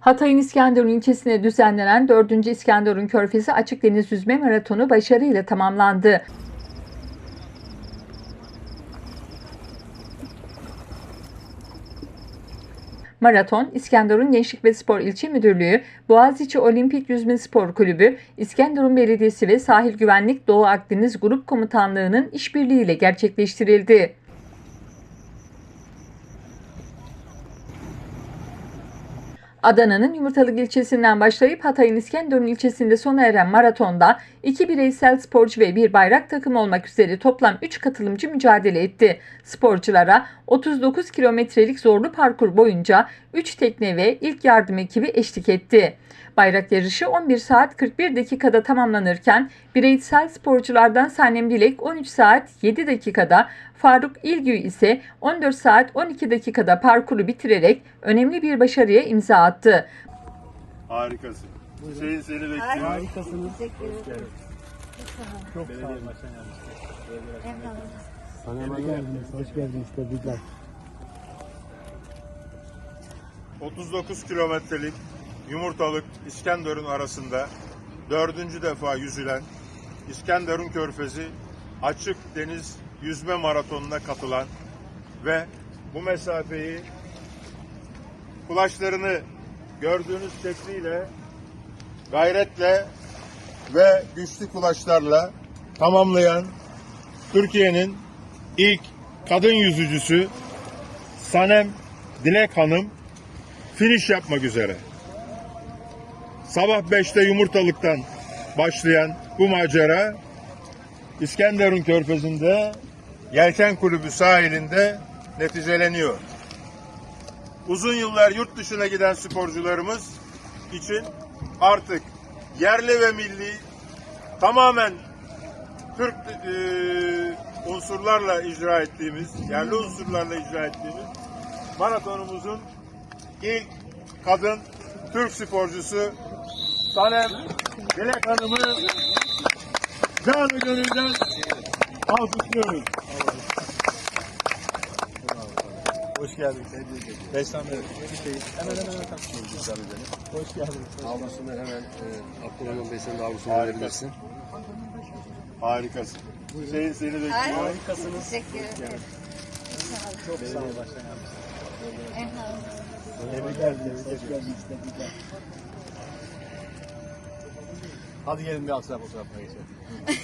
Hatay'ın İskenderun ilçesine düzenlenen 4. İskenderun Körfezi Açık Deniz Yüzme Maratonu başarıyla tamamlandı. Maraton, İskenderun Gençlik ve Spor İlçe Müdürlüğü, Boğaziçi Olimpik Yüzme Spor Kulübü, İskenderun Belediyesi ve Sahil Güvenlik Doğu Akdeniz Grup Komutanlığı'nın işbirliğiyle gerçekleştirildi. Adana'nın Yumurtalık ilçesinden başlayıp Hatay'ın İskenderun ilçesinde sona eren maratonda iki bireysel sporcu ve bir bayrak takım olmak üzere toplam 3 katılımcı mücadele etti. Sporculara 39 kilometrelik zorlu parkur boyunca 3 tekne ve ilk yardım ekibi eşlik etti. Bayrak yarışı 11 saat 41 dakikada tamamlanırken bireysel sporculardan Sanem Dilek 13 saat 7 dakikada, Faruk İlgü ise 14 saat 12 dakikada parkuru bitirerek önemli bir başarıya imza attı. Harikasın. Hüseyin seni bekliyor. Harikasınız. Çok sağ olun. Hoş geldiniz. Hoş geldiniz. Tebrikler. 39 kilometrelik Yumurtalık İskenderun arasında dördüncü defa yüzülen İskenderun Körfezi Açık Deniz Yüzme Maratonu'na katılan ve bu mesafeyi kulaçlarını gördüğünüz şekliyle gayretle ve güçlü kulaçlarla tamamlayan Türkiye'nin ilk kadın yüzücüsü Sanem Dilek Hanım finish yapmak üzere. Sabah 5'te yumurtalıktan başlayan bu macera İskenderun Körfezi'nde Yelken Kulübü sahilinde neticeleniyor. Uzun yıllar yurt dışına giden sporcularımız için artık yerli ve milli tamamen Türk e, unsurlarla icra ettiğimiz, yerli unsurlarla icra ettiğimiz maratonumuzun ilk kadın Türk sporcusu Sanem Dilek Hanım'ı canı gönülden alkışlıyoruz. Hoş geldin. Beşten beri. Şey, hemen hemen. Hoş geldiniz. Avlusunu hemen e, Abdurrahman Bey de avlusunu Harika. verebilirsin. Harikasın. Hüseyin seni bekliyor. Harikasınız. Teşekkür ederim. Çok sağ olun başkanım. Tebrikler. Hoş geldiniz. Tebrikler. Hadi gelin bir hatıra fotoğrafına geçelim.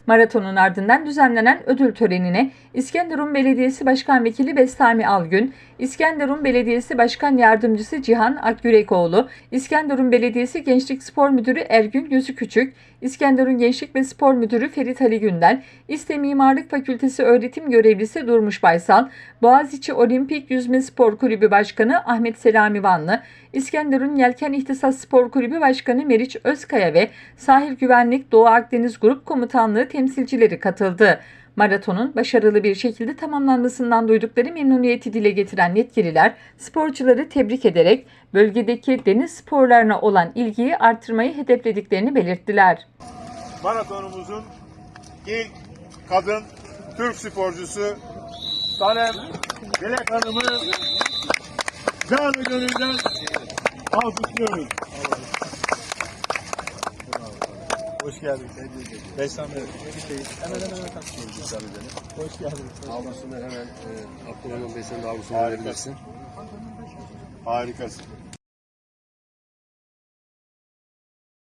Maratonun ardından düzenlenen ödül törenine İskenderun Belediyesi Başkan Vekili Bestami Algün, İskenderun Belediyesi Başkan Yardımcısı Cihan Akgürekoğlu, İskenderun Belediyesi Gençlik Spor Müdürü Ergün Gözü Küçük, İskenderun Gençlik ve Spor Müdürü Ferit Ali Gündel, İSTE Mimarlık Fakültesi Öğretim Görevlisi Durmuş Baysal, Boğaziçi Olimpik Yüzme Spor Kulübü Başkanı Ahmet Selami Vanlı, İskenderun Yelken İhtisas Spor Kulübü Başkanı Meriç Özkaya ve Sahil Güvenlik Doğu Akdeniz Grup Komutanlığı temsilcileri katıldı. Maratonun başarılı bir şekilde tamamlanmasından duydukları memnuniyeti dile getiren yetkililer sporcuları tebrik ederek bölgedeki deniz sporlarına olan ilgiyi artırmayı hedeflediklerini belirttiler. Maratonumuzun ilk kadın Türk sporcusu Sanem Dilek Hanım'ı canı gönülden alkışlıyoruz. Hoş geldin. Beşten beri. Hemen hemen hemen güzel beni. Hoş geldiniz. Avlusunu hemen e, Abdurrahman Bey senin de Harika. verebilirsin. Harikasın.